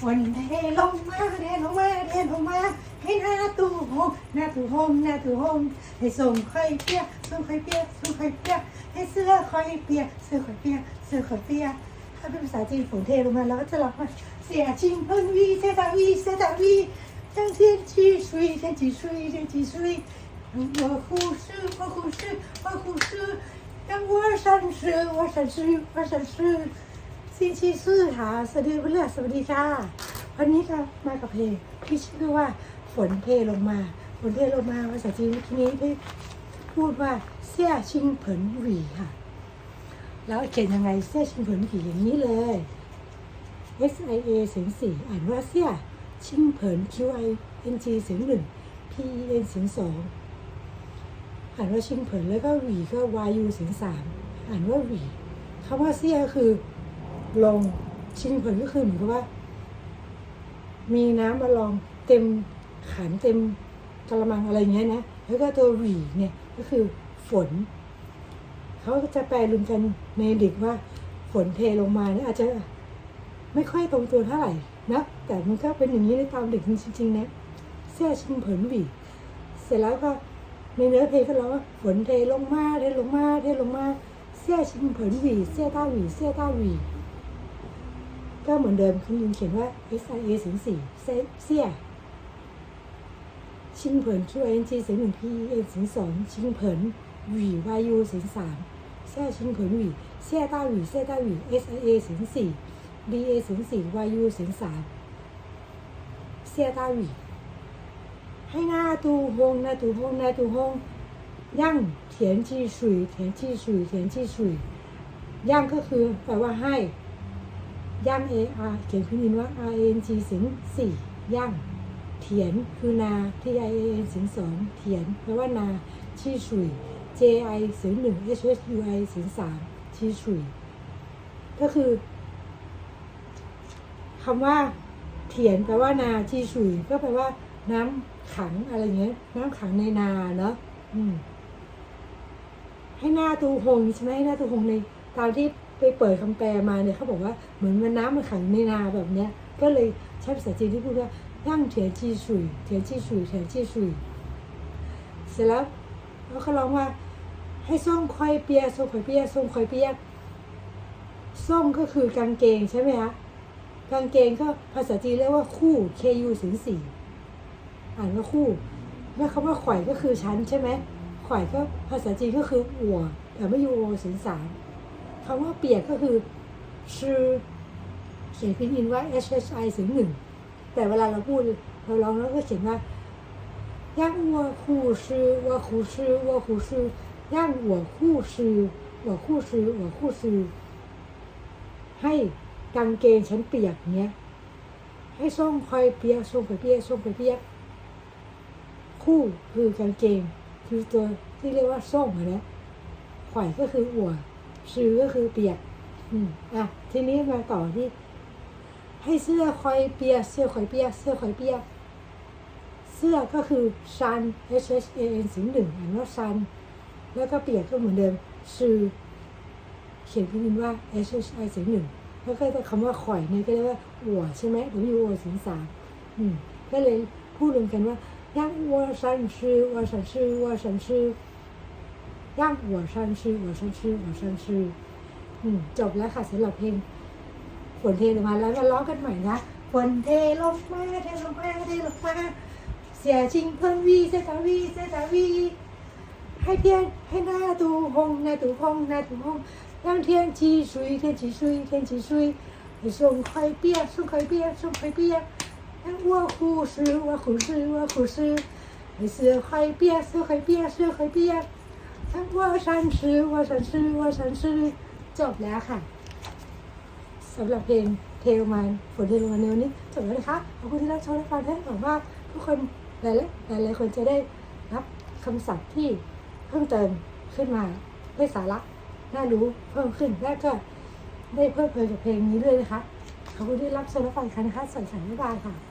ฝนเทลงมาเทลงมาเทลงมา ให้หน้าตู้หงหน้าตู้หงหน้าตู้หงให้ส่งค่อยเปียกส่งค่อยเปียกส่งค่อยเปียกให้เสื้อค่อยเปียกเสื้อค่อยเปียกเสื้อค่อยเปียกถ้าเป็นภาษาจีนฝนเทลงมาเราก็จะร้องว่าเสียจริงเพิ่นวีเสียดาวีเสียดาวีทั้ง天气水天气水天气水我护士我护士我护士让我闪失我闪失我闪失 ซีชีซื่อค่ะสวัสดีเพื่อนสวัสดีค่ะวันนี้ก็มากับเพลงที่ชื่อว่าฝนเทลงมา ฝนเทลงมาภาษาจีนทีนี้พี่พูดว่าเสี่ยชิงเผินหวีค่ะ แล้วเขียนยังไงเสี่ยชิงเผินหวีอย่างนี้เลย S I A เสียงสี่อ่านว่าเสี่ยชิงเผิน Q I N G เสียงหนึ่ง P E N เสียงสองอ่านว่าชิงเผินแล้วก็หวีก็ Y U เสียงสามอ่านว่าหวีคำว่าเสี่ยคือ ลงชิงผลก็คือเหมือนกับว่า มีน้ำมาลองเต็มขันเต็มกระมังอะไรเงี้ยนะแล้วก็ตัวหวีเนี่ยก็คือฝนเขาก็จะแปลรวมกันในเด็กว่าฝนเทลงมาเนี่ยอาจจะไม่ค่อยตรงตัวเท่าไหร่นะแต่มันก็เป็นอย่างนี้ในตามเด็กจริงๆนะเสื้อชิงผลหวีเสร็จแล้วก็ในเนื้อเพลงก็ร้องว่าฝนเทลงมาเทลงมาเทลงมาเสื้อชิงผลหวีเสื้อต้าหวีเสื้อต้าหวี ก็เหมือนเดิมคุณลุงเขียนว่า S I A สียงสี่เสียชิงเผิน QNG สียงหนึ่ง P E N สียงสองชิงเผินหวี Y U สียงสามเสียชิงเผินหวีเสียต้าหวีเสียต้าหวี S I A สียงสี่ D A สียงสี่ Y U สียงสามเสียต้าหวีให้หน้าตูฮงหน้าตูฮงหน้าตูฮงย่างเถียนจีสุยเถียนจีสุยเถียนจีสุยย่างก็คือแปลว่าให้ ย่าง A R เขียนขึ้นนินว่า RNG สียงสี่ย่างเถียนคือนา T I A N เสียงสองเถียนแปลว่านาชีสุย J I สียงหนึ่ง H H U I สียงสามชีสุย ก็คือคำว่าเถียนแปลว่านาชีสุย ก็แปลว่าน้ำขังอะไรเงี้ย น้ำขังในนาเนาะให้หน้าตูหงใช่ไหมให้หน้าตูหงในตามที่ ไปเปิดคำแปลมาเนี่ยเขาบอกว่าเหมือนมันน้ำมันขังในนาแบบเนี้ยก็เลยใช้ภาษาจีนที่พูดว่าย่างเถียนจีสุยเถียนจีสุยเถียนจีสุยเสร็จแล้วแล้วเขาร้องว่า ให้ส้มควายเปียส้มควายเปียส้มควายเปียส้มก็คือกางเกงใช่ไหมคะกางเกงก็ภาษาจีนเรียกว่าคู่ K U สิงสี่อ่านว่าคู่แล้วคำว่าข่อยก็คือชั้นใช่ไหมข่อยก็ภาษาจีนก็คืออัวแต่ไม่ยูโอสียงสาม คำว่าเปียกก็คือชื่อเขียนพิมพ์อินว่า H H I เสียงหนึ่ง แต่เวลาเราพูดเราร้องแล้วก็เขียนว่าย่างวัวคู่ชื่อวัวคู่ชื่อวัวคู่ชื่อย่างหัวคู่ชื่อหัวคู่ชื่อหัวคู่ชื่อให้กางเกงฉันเปียกเนี้ย ให้ส่งคอยเปียกส่งคอยเปียกส่งคอยเปียก คู่คือกางเกง คือตัวที่เรียกว่าส้มอะนะข่อยก็คืออัว ซื้อก็คือเปียกอืมอะทีนี้มาต่อที่ ให้เสื้อคอยเปียกเสื้อคอยเปียกเสื้อคอยเปียกเสื้อก็คือซัน H H A N สิงหนึ่งอ่านว่าซันแล้วก็เปียกก็เหมือนเดิมซื้อเขียนพิมพ์ว่า H H I สิงหนึ่งแล้วก็คำว่าข่อยเนี่ยก็เรียกว่าอัวใช่ไหม W O สิงสามอืมก็เลยพูดรวมกันว่าย่างวัวซันชื่อวัวซันชื่อวัวซันชื่อ ย่างวัวซันชื่อวัวซันชื่อวัวซันชื่ออืมจบแล้วค่ะสำหรับเพลงฝนเทลงมาแล้วมาร้องกันใหม่นะฝนเทลงมาเทลงมาเทลงมาเสียจริงเพิ่นวีเสยตาวีเสยตาวี ให้เทียนให้หน้าตูหงหน้าตูหงหน้าตูหง让天气水天气水天气水ให้ส่งคอยเปียกส่งคอยเปียกส่งคอยเปียก 我护士，我护士，我护士，你 ว่าฉันซื้อว่าฉันซื้อว่าฉันซื้อจบแล้วค่ะสำหรับเพลงเทลมันฝนเทลมันเนวนี้จบแล้วนะคะขอบคุณที่รับชมและฟังและหวังว่าทุกคนหลายหลายคนจะได้รับคำศัพท์ที่เพิ่มเติมขึ้นมาได้สาระน่ารู้เพิ่มขึ้นและก็ได้เพิ่มเพลินกับเพลงนี้ด้วยนะคะขอบคุณที่รับชมและฟังค่ะนะคะสวัสดีค่ะบ๊ายบายค่ะ